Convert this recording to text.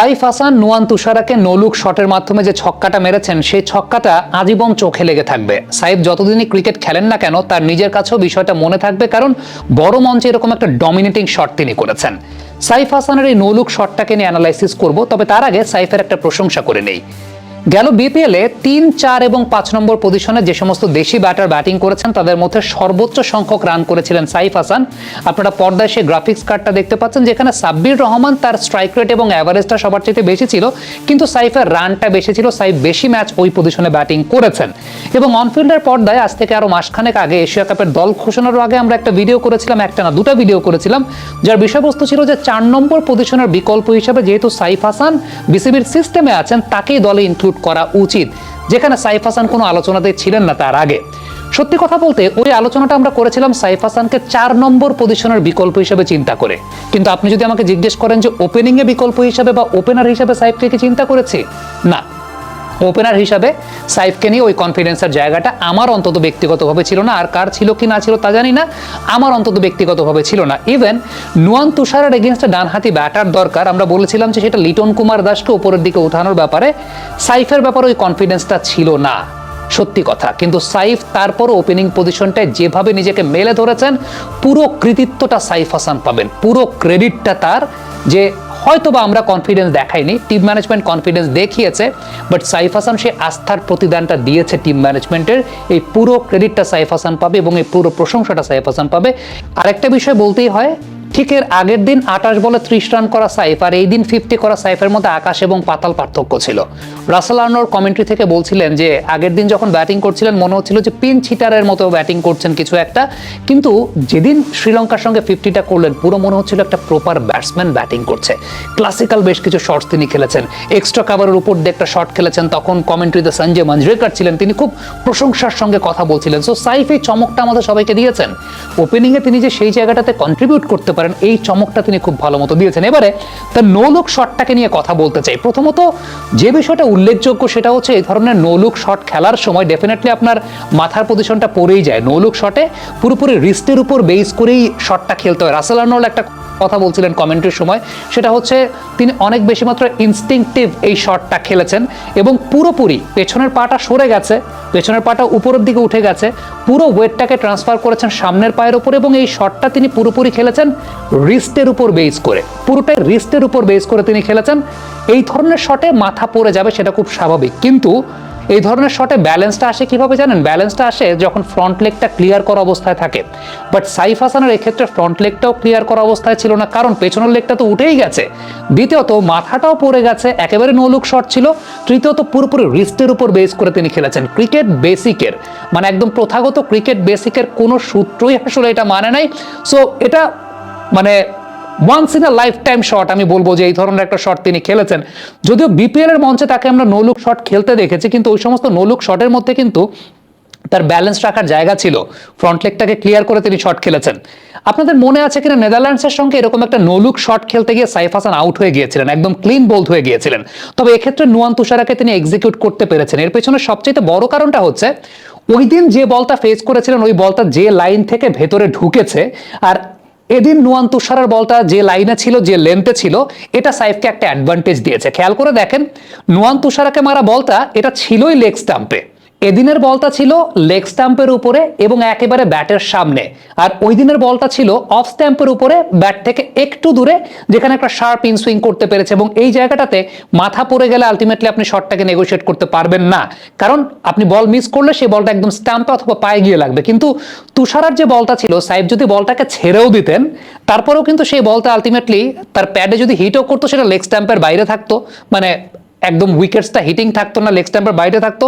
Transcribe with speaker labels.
Speaker 1: সাইফ হাসান, নুয়ান তুষারাকে নৌলুক শটের মাধ্যমে যে ছক্কাটা মেরেছেন, সেই ছক্কাটা আজীবন চোখে লেগে থাকবে। সাইফ যতদিনই ক্রিকেট খেলেন না কেন, তার নিজের কাছেও বিষয়টা মনে থাকবে, কারণ বড় মঞ্চে এরকম একটা ডমিনেটিং শট তিনি করেছেন। সাইফ হাসানের এই নৌলুক শটটাকে নিয়ে অ্যানালাইসিস করব, তবে তার আগে সাইফের একটা প্রশংসা করে নেই। গেল বিপিএল এ তিন, চার এবং পাঁচ নম্বর পজিশনে যে সমস্ত দেশি ব্যাটার ব্যাটিং করেছেন, তাদের মধ্যে সর্বোচ্চ সংখ্যক রান করেছিলেন সাইফ হাসান। আপনারা পর্দায় সেই গ্রাফিক্স কার্ডটা দেখতে পাচ্ছেন, যেখানে সাব্বির রহমান তার স্ট্রাইক রেট এবং অ্যাভারেজটা সবার চাইতে বেশি ছিল, কিন্তু সাইফের রানটা বেশি ছিল, সাইফ বেশি ম্যাচ ওই পজিশনে ব্যাটিং করেছেন। এবং অনফিল্ডের পর্দায় আজ থেকে আরও মাসখানেক আগে এশিয়া কাপের দল ঘোষণার আগে আমরা একটা ভিডিও করেছিলাম, একটা না দুটো ভিডিও করেছিলাম, যার বিষয়বস্তু ছিল যে চার নম্বর পজিশনের বিকল্প হিসেবে যেহেতু সাইফ হাসান বিসিবির সিস্টেমে আছেন, তাকেই দলে ইনক্লুড করা উচিত, যেখানে সাইফ হাসান কোনো আলোচনাতে ছিলেন না তার আগে। সত্যি কথা বলতে, ওই আলোচনাটা আমরা করেছিলাম সাইফ হাসানকে চার নম্বর পজিশনের বিকল্প হিসেবে চিন্তা করে। কিন্তু আপনি যদি আমাকে জিজ্ঞেস করেন যে ওপেনিংয়ে বিকল্প হিসেবে বা ওপেনার হিসেবে সাইফকে কি চিন্তা করেছে? না। ওপেনার হিসাবে সাইফকে নিয়ে ওই কনফিডেন্সের জায়গাটা আমার অন্তত ব্যক্তিগতভাবে ছিল না। আর কার ছিল কি না ছিল তা জানি না। আমার অন্তত ব্যক্তিগতভাবে ছিল না। ইভেন নুয়ান তুষারের এগেনস্টে ডানহাতি ব্যাটার দরকার। আমরা বলেছিলাম যে সেটা লিটন কুমার দাসকে উপরের দিকে উঠানোর ব্যাপারে সাইফের ব্যাপারে ওই কনফিডেন্সটা ছিল না। সত্যি কথা। কিন্তু সাইফ তারপর ওপেনিং পজিশনটায় যেভাবে নিজেকে মেলে ধরেছেন, পুরো কৃতিত্বটা সাইফ হাসান পাবেন। পুরো ক্রেডিটটা তার যে হয়তোবা আমরা কনফিডেন্স দেখাইনি টিম ম্যানেজমেন্ট কনফিডেন্স দেখিয়েছে বাট সাইফ হাসান সে আস্থার প্রতিদানটা দিয়েছে টিম ম্যানেজমেন্টের এই পুরো ক্রেডিটটা সাইফ হাসান পাবে এবং এই পুরো প্রশংসাটা সাইফ হাসান পাবে। আরেকটা বিষয় বলতেই হয় ঠিক এর আগের দিন আটাশ বলে ত্রিশ রান করা সাইফ, আর এই দিন ফিফটি করা সাইফের মধ্যে আকাশ এবং পাতাল পার্থক্য ছিল। রাসেল আর্নোর কমেন্ট্রি থেকে বলছিলেন যে, আগের দিন যখন ব্যাটিং করছিলেন, মনে হচ্ছিল যে পিন ছিটারের মতো ব্যাটিং করছেন কিছু একটা। কিন্তু যেদিন শ্রীলঙ্কার সঙ্গে ফিফটিটা করলেন, পুরো মনে হচ্ছিল একটা প্রপার ব্যাটসম্যান ব্যাটিং করছে। ক্লাসিক্যাল বেশ কিছু শটস তিনি খেলেছেন। এক্সট্রা কাভারের উপর দিয়ে একটা শট খেলেছেন। তখন কমেন্ট্রিতে সঞ্জয় মঞ্জরেকর ছিলেন। তিনি খুব প্রশংসার সঙ্গে কথা বলছিলেন। সো সাইফ এই চমকটা আমাদের সবাইকে দিয়েছেন। ওপেনিংয়ে তিনি যে সেই জায়গাটাতে কন্ট্রিবিউট করতে পারেন এই চমকটা তিনি খুব ভালো মতো দিয়েছেন। এবারে তার নো লুক শটটাকে নিয়ে কথা বলতে চাই। প্রথমত যে বিষয়টা উল্লেখযোগ্য সেটা হচ্ছে এই ধরনের নো লুক শট খেলার সময় ডেফিনেটলি আপনার মাথার পজিশনটা পড়েই যায়। নো লুক শটে পুরোপুরি রিস্টের উপর বেস করেই শটটা খেলতে হয়। রাসেল আর্নল্ড একটা কথা বলছিলেন কমেন্টের সময়, সেটা হচ্ছে তিনি অনেক বেশি মাত্রা ইনস্টিংটিভ এই শটটা খেলেছেন এবং পুরোপুরি পেছনের পাটা সরে গেছে, পেছনের পাটা উপরের দিকে উঠে গেছে। পুরো ওয়েটটাকে ট্রান্সফার করেছেন সামনের পায়ের উপর এবং এই শটটা তিনি পুরোপুরি খেলেছেন রিস্টের উপর বেস করে। পুরোটাই রিস্টের উপর বেস করে তিনি খেলেছেন। এই ধরনের শটে মাথা পড়ে যাবে সেটা খুব স্বাভাবিক। কিন্তু এই ধরনের শটে ব্যালেন্সটা আসে কীভাবে জানেন? ব্যালেন্সটা আসে যখন ফ্রন্ট লেগটা ক্লিয়ার করা অবস্থায় থাকে। বাট সাইফ হাসানের এক্ষেত্রে ফ্রন্ট লেগটাও ক্লিয়ার করা অবস্থায় ছিল না। কারণ পেছনের লেগটা তো উঠেই গেছে। দ্বিতীয়ত, মাথাটাও পড়ে গেছে। একেবারে নোলুক শট ছিল। তৃতীয়ত, পুরোপুরি রিস্টের উপর বেস করে তিনি খেলেছেন। ক্রিকেট বেসিকের মানে একদম প্রথাগত ক্রিকেট বেসিকের কোনো সূত্রই আসলে এটা মানে নাই। সো এটা মানে once in a life time shot আমি বলব যে এই ধরনের একটা শট তিনি খেলেছেন। যদিও বিপিএল এর মঞ্চে তাকে আমরা নোলুক শট খেলতে দেখেছি, কিন্তু ওই সমস্ত নোলুক শটের মধ্যে কিন্তু তার ব্যালেন্স রাখার জায়গা ছিল। ফ্রন্ট লেগটাকে ক্লিয়ার করে তিনি শট খেলেছেন। আপনাদের মনে আছে কিনা, নেদারল্যান্ডসের সঙ্গে এরকম একটা নোলুক শট খেলতে গিয়ে সাইফ হাসান আউট হয়ে গিয়েছিলেন, একদম ক্লিন বোল্ড হয়ে গিয়েছিলেন। তবে এক্ষেত্রে নুয়ান তুষারাকে তিনি এক্সিকিউট করতে পেরেছেন। এর পেছনে সবচেয়ে বড় কারণটা হচ্ছে, ওই দিন যে বলটা ফেস করেছিলেন, ওই বলটা যে লাইন থেকে ভেতরে ঢুকেছে, আর এদিন নুয়ান তুষারের বলটা যে লাইনে ছিল, যে লেন্থে ছিল, এটা সাইফকে একটা অ্যাডভান্টেজ দিয়েছে। খেয়াল করে দেখেন নুয়ান তুষারাকে মারা বলটা, এটা ছিলই লেগ স্টাম্পে এদিনের বলটা ছিল লেগ স্ট্যাম্পের উপরে এবং একেবারে ব্যাটের সামনে। আর ওই দিনের বলটা ছিল অফ স্ট্যাম্পের উপরে, ব্যাট থেকে একটু দূরে, যেখানে একটা শার্প ইন সুইং করতে পেরেছে এবং এই জায়গাটাতে মাথা পড়ে গেলে আলটিমেটলি আপনি শটটাকে নেগোশিয়েট করতে পারবেন না। কারণ আপনি বল মিস করলে সেই বলটা একদম স্ট্যাম্পে অথবা পায়ে গিয়ে লাগবে। কিন্তু তুষারার যে বলটা ছিল, সাইফ যদি বলটাকে ছেড়েও দিতেন, তারপরেও কিন্তু সেই বলটা আলটিমেটলি তার প্যাডে যদি হিটও করতো, সেটা লেগ স্ট্যাম্পের বাইরে থাকতো। মানে একদম উইকেটসটা হিটিং থাকতো না, লেগ স্ট্যাম্পের বাইরে থাকতো।